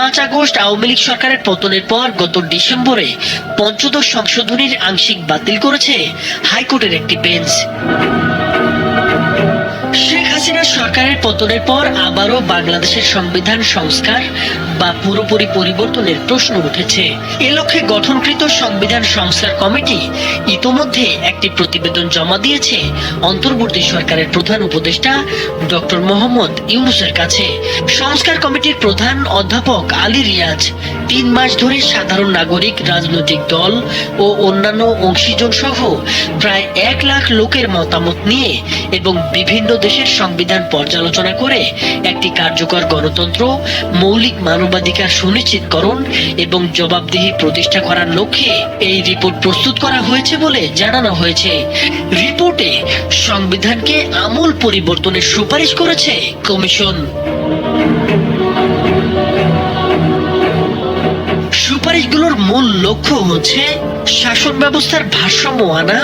পাঁচ আগস্ট আওয়ামী লীগ সরকারের পতনের পর গত ডিসেম্বরে পঞ্চদশ সংশোধনীর আংশিক বাতিল করেছে হাইকোর্টের একটি বেঞ্চ। শেখ হাসিনা সরকারের পতনের পর আবারও বাংলাদেশের সংবিধান সংস্কার বা পুরোপুরি পরিবর্তনের প্রশ্ন উঠেছে। এ লক্ষ্যে গঠনকৃত সংবিধান সংস্কার কমিটি ইতোমধ্যে একটি প্রতিবেদন জমা দিয়েছে অন্তর্বর্তী সরকারের প্রধান উপদেষ্টা ডক্টর মোহাম্মদ ইউনুসের কাছে। সংস্কার কমিটির প্রধান অধ্যাপক আলী রিয়াজ তিন মাস ধরে সাধারণ নাগরিক, রাজনৈতিক দল ও অন্যান্য অংশীজন সহ প্রায় এক লাখ লোকের মতামত নিয়ে এবং বিভিন্ন দেশের সংবিধান পর্যালোচনা করে একটি কার্যকর গণতন্ত্র, মৌলিক মানবাধিকার সুনিশ্চিতকরণ এবং জবাবদিহি প্রতিষ্ঠা করার লক্ষ্যে এই রিপোর্ট প্রস্তুত করা হয়েছে বলে জানানো হয়েছে। রিপোর্টে সংবিধানকে আমূল পরিবর্তনের সুপারিশ করেছে কমিশন। সুপারিশগুলোর মূল লক্ষ্য হচ্ছে শাসন ব্যবস্থার ভারসাম্য আনা,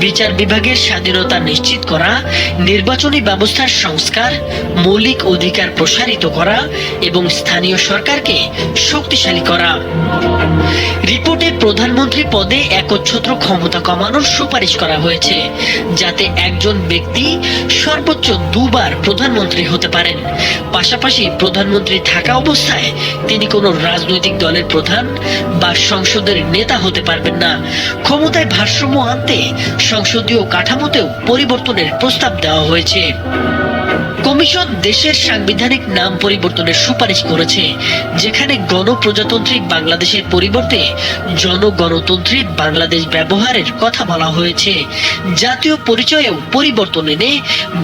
বিচার বিভাগের স্বাধীনতা নিশ্চিত করা, নির্বাচনী ব্যবস্থার সংস্কার, মৌলিক অধিকার প্রসারিত করা এবং স্থানীয় সরকারকে শক্তিশালী করা। রিপোর্টে প্রধানমন্ত্রী পদে একচ্ছত্র ক্ষমতা কমানোর সুপারিশ করা হয়েছে, যাতে একজন ব্যক্তি সর্বোচ্চ দুবার প্রধানমন্ত্রী হতে পারেন। পাশাপাশি প্রধানমন্ত্রী থাকা অবস্থায় তিনি কোনো রাজনৈতিক দলের প্রধান বা সংসদের নেতা হতে পারবেন না। ক্ষমতায় ভারসাম্য আনতে সংসদীয় কাঠামোতেও পরিবর্তনের প্রস্তাব দেওয়া হয়েছে। কমিশন দেশের সাংবিধানিক নাম পরিবর্তনের সুপারিশ করেছে, যেখানে গণপ্রজাতন্ত্রী বাংলাদেশের পরিবর্তে জনগণতন্ত্রী বাংলাদেশ ব্যবহারের কথা বলা হয়েছে। জাতীয় পরিচয়েও পরিবর্তন এনে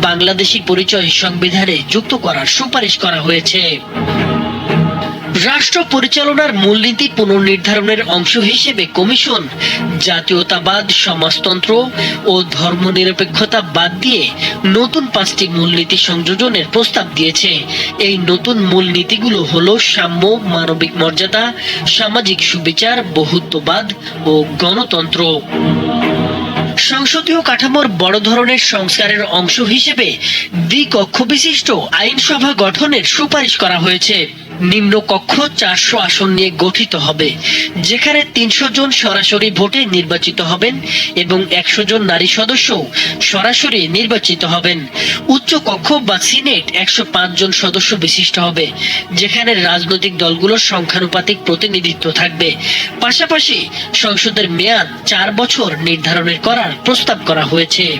বাংলাদেশি পরিচয় সংবিধানে যুক্ত করার সুপারিশ করা হয়েছে। রাষ্ট্র পরিচালনার মূলনীতি পুনর্নির্ধারণের অংশ হিসেবে কমিশন, জাতীয়তাবাদ, সমাজতন্ত্র ও ধর্মনিরপেক্ষতা বাদ দিয়ে নতুন পাঁচটি মূলনীতি সংযোজনের প্রস্তাব দিয়েছে। এই নতুন মূলনীতিগুলো হলো সাম্য, মানবিক মর্যাদা, সামাজিক সুবিচার, বহুত্ববাদ ও গণতন্ত্র। সংসদীয় কাঠামোর বড় ধরনের সংস্কারের অংশ হিসেবে দ্বিকক্ষ বিশিষ্ট আইনসভা গঠনের সুপারিশ করা হয়েছে। নিম্ন কক্ষ চারশো আসন নিয়ে গঠিত হবে, যেখানে তিনশো জন সরাসরি ভোটে নির্বাচিত হবেন এবং একশো জন নারী সদস্য সরাসরি নির্বাচিত হবেন। উচ্চ কক্ষ বা সিনেট একশো পাঁচ জন সদস্য বিশিষ্ট হবে, যেখানে রাজনৈতিক দলগুলোর সংখ্যানুপাতিক প্রতিনিধিত্ব থাকবে। পাশাপাশি সংসদের মেয়াদ চার বছর নির্ধারণের করার প্রস্তাব করা হয়েছে।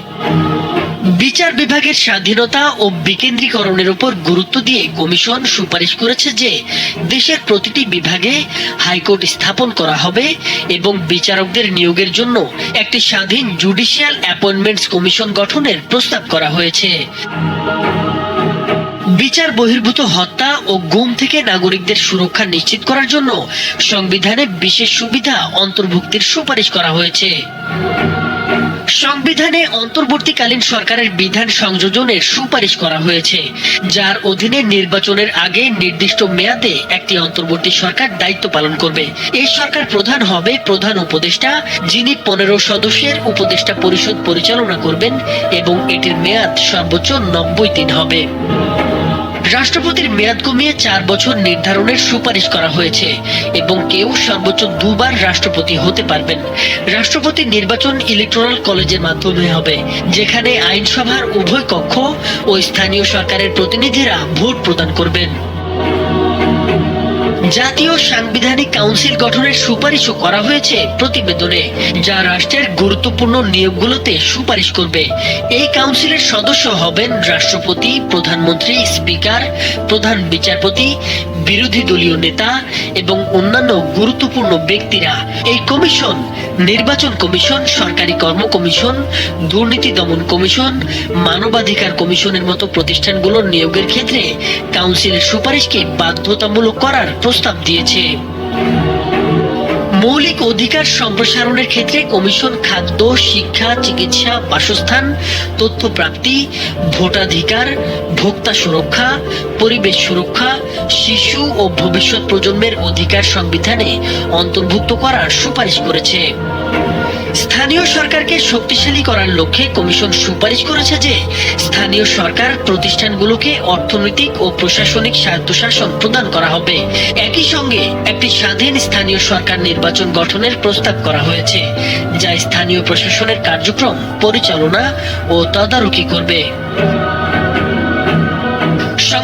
বিচার বিভাগের স্বাধীনতা ও বিকেন্দ্রীকরণের উপর গুরুত্ব দিয়ে কমিশন সুপারিশ করেছে যে, দেশের প্রতিটি বিভাগে হাইকোর্ট স্থাপন করা হবে এবং বিচারকদের নিয়োগের জন্য একটি স্বাধীন জুডিশিয়াল অ্যাপয়েন্টমেন্টস কমিশন গঠনের প্রস্তাব করা হয়েছে। বিচার বহির্ভূত হত্যা ও গুম থেকে নাগরিকদের সুরক্ষা নিশ্চিত করার জন্য সংবিধানে বিশেষ সুবিধা অন্তর্ভুক্তির সুপারিশ করা হয়েছে। সংবিধানে অন্তর্বর্তীকালীন সরকারের বিধান সংযোজনের সুপারিশ করা হয়েছে, যার অধীনে নির্বাচনের আগে নির্দিষ্ট মেয়াদে একটি অন্তর্বর্তী সরকার দায়িত্ব পালন করবে। এই সরকার প্রধান হবে প্রধান উপদেষ্টা, যিনি পনেরো সদস্যের উপদেষ্টা পরিষদ পরিচালনা করবেন এবং এটির মেয়াদ সর্বোচ্চ নব্বই দিন হবে। রাষ্ট্রপতির মেয়াদ কমিয়ে চার বছর নির্ধারণের সুপারিশ করা হয়েছে এবং কেউ সর্বোচ্চ দুবার রাষ্ট্রপতি হতে পারবেন। রাষ্ট্রপতি নির্বাচন ইলেকট্রাল কলেজের মাধ্যমে হবে, যেখানে আইনসভার উভয় কক্ষ ও স্থানীয় সরকারের প্রতিনিধিরা ভোট প্রদান করবেন। জাতীয় সাংবিধানিক কাউন্সিল গঠনের সুপারিশও করা হয়েছে প্রতিবেদনে, যা রাষ্ট্রের গুরুত্বপূর্ণ নিয়োগগুলোতে সুপারিশ করবে। এই কাউন্সিলের সদস্য হবেন রাষ্ট্রপতি, প্রধানমন্ত্রী, স্পিকার, প্রধান বিচারপতি, বিরোধী দলীয় নেতা এবং অন্যান্য গুরুত্বপূর্ণ ব্যক্তিরা। এই কমিশন নির্বাচন কমিশন, সরকারি কর্ম কমিশন, দুর্নীতি দমন কমিশন, মানবাধিকার কমিশনের মতো প্রতিষ্ঠানগুলোর নিয়োগের ক্ষেত্রে কাউন্সিলের সুপারিশকে বাধ্যতামূলক করার প্রস্তাব দিয়েছে। মৌলিক অধিকার সম্প্রসারণের ক্ষেত্রে কমিশন খাদ্য, শিক্ষা, চিকিৎসা, বাসস্থান তথ্য প্রাপ্তি ভোটাধিকার, ভোক্তা সুরক্ষা, পরিবেশ সুরক্ষা, শিশু ও ভবিষ্যৎ প্রজন্মের অধিকার সংবিধানে অন্তর্ভুক্ত করার সুপারিশ করেছে। স্থানীয় সরকারকে শক্তিশালী করার লক্ষ্যে কমিশন সুপারিশ করেছে যে, স্থানীয় সরকার প্রতিষ্ঠানগুলোকে অর্থনৈতিক ও প্রশাসনিক স্বায়ত্তশাসন প্রদান করা হবে। একই সঙ্গে একটি স্বাধীন স্থানীয় সরকার নির্বাচন গঠনের প্রস্তাব করা হয়েছে, যা স্থানীয় প্রশাসনের কার্যক্রম, পরিচালনা ও তদারকি করবে।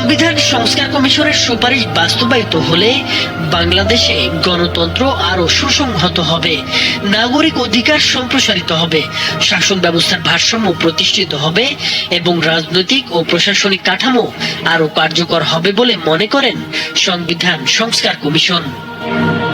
সংবিধান সংস্কার কমিশনের সুপারিশ বাস্তবায়িত হলে বাংলাদেশে গণতন্ত্র আরও সুসংহত হবে, নাগরিক অধিকার সম্প্রসারিত হবে, শাসন ব্যবস্থার ভারসাম্য প্রতিষ্ঠিত হবে এবং রাজনৈতিক ও প্রশাসনিক কাঠামো আরও কার্যকর হবে বলে মনে করেন সংবিধান সংস্কার কমিশন।